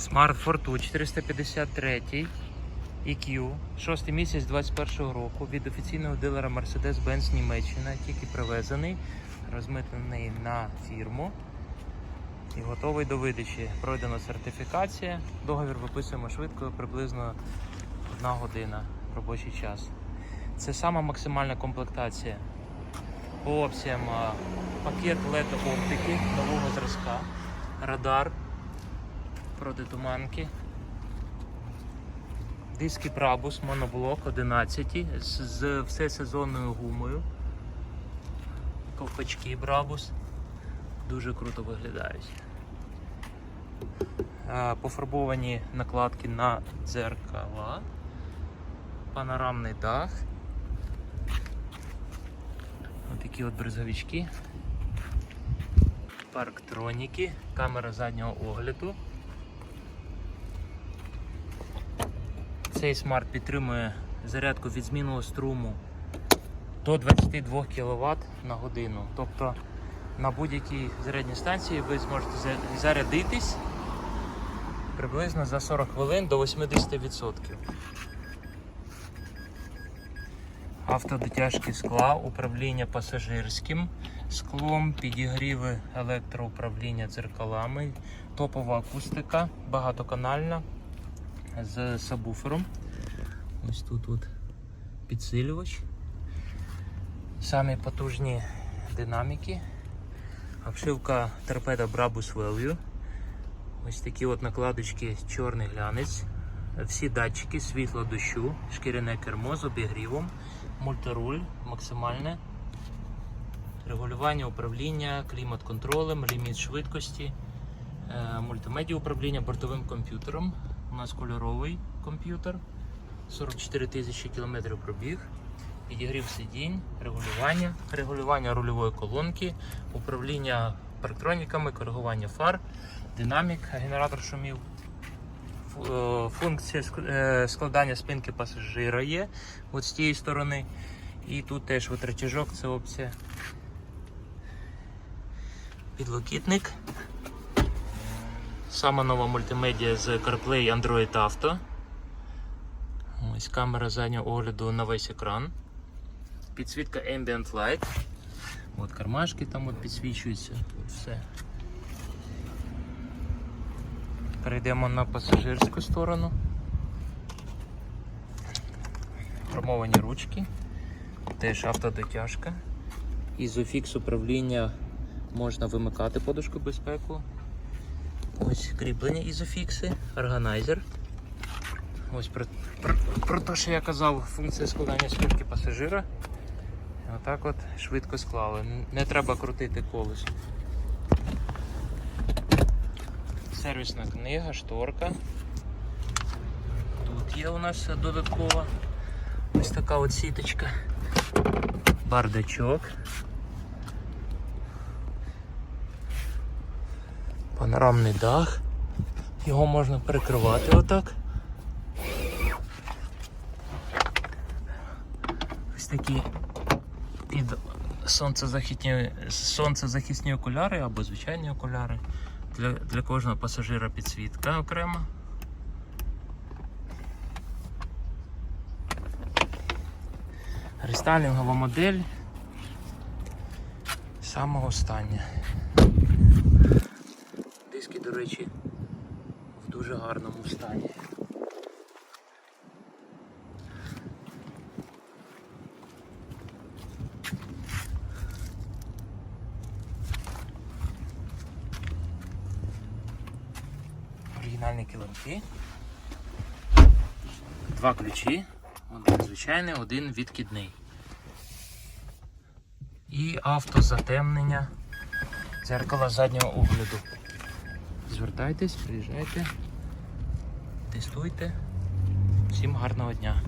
Smart Fortwo 453 EQ, 6 місяць 21 року від офіційного дилера Mercedes-Benz Німеччина, тільки привезений, розмитнений на фірму і готовий до видачі. Пройдена сертифікація. Договір виписуємо швидко, приблизно одна година робочий час. Це сама максимальна комплектація. По опціям пакет LED оптики нового зразка, радар протитуманки, диски Brabus, моноблок 11 з, з всесезонною гумою, ковпачки Brabus. Дуже круто виглядають. Пофарбовані накладки на дзеркала, панорамний дах. Отакі от бризовички. Парктроніки, камера заднього огляду. Цей смарт підтримує зарядку від змінного струму до 22 кВт на годину. Тобто на будь-якій зарядній станції ви зможете зарядитись приблизно за 40 хвилин до 80%. Автодотяжки скла, управління пасажирським склом, підігріви електроуправління дзеркалами, топова акустика, багатоканальна з сабвуфером. Ось тут от підсилювач. Самі потужні динаміки. Обшивка торпеда Brabus Value. Ось такі от накладочки чорний глянець. Всі датчики, світло дощу, шкіряне кермо з обігрівом, мультируль максимальне, регулювання управління, клімат-контролем, ліміт швидкості, е, мультимедіа управління бортовим комп'ютером. Нас кольоровий комп'ютер, 44 тисячі кілометрів пробіг, підігрів сидінь, регулювання, регулювання рульової колонки, управління парктроніками, коригування фар, динамік, генератор шумів. Е, Функція е, складання спинки пасажира є от з тієї сторони. І тут теж от рычажок, це опція. Підлокітник. Сама нова мультимедіа з CarPlay Android Auto. Ось камера заднього огляду на весь екран. Підсвітка Ambient Light. От кармашки там от підсвічуються. От все. Перейдемо на пасажирську сторону. Хромовані ручки. Теж автодотяжка. Ізофікс управління можна вимикати подушку безпеку. Ось кріплення ізофікси, органайзер. Ось про, про, про те, що я казав, функція складання спинки пасажира. Отак от швидко склали. Не треба крутити колесо. Сервісна книга, шторка. Тут є у нас додаткова ось така от сіточка. Бардачок. Панорамний дах. Його можна перекривати отак. Ось такі під сонцезахисні, сонцезахисні окуляри або звичайні окуляри. Для, для кожного пасажира підсвітка окремо. Рестайлінгова модель. Саме остання. До речі, в дуже гарному стані. Оригінальні килимки. Два ключі. Один звичайний, один відкидний. І автозатемнення дзеркала заднього огляду. Звертайтесь, приїжджайте, тестуйте. Всім гарного дня!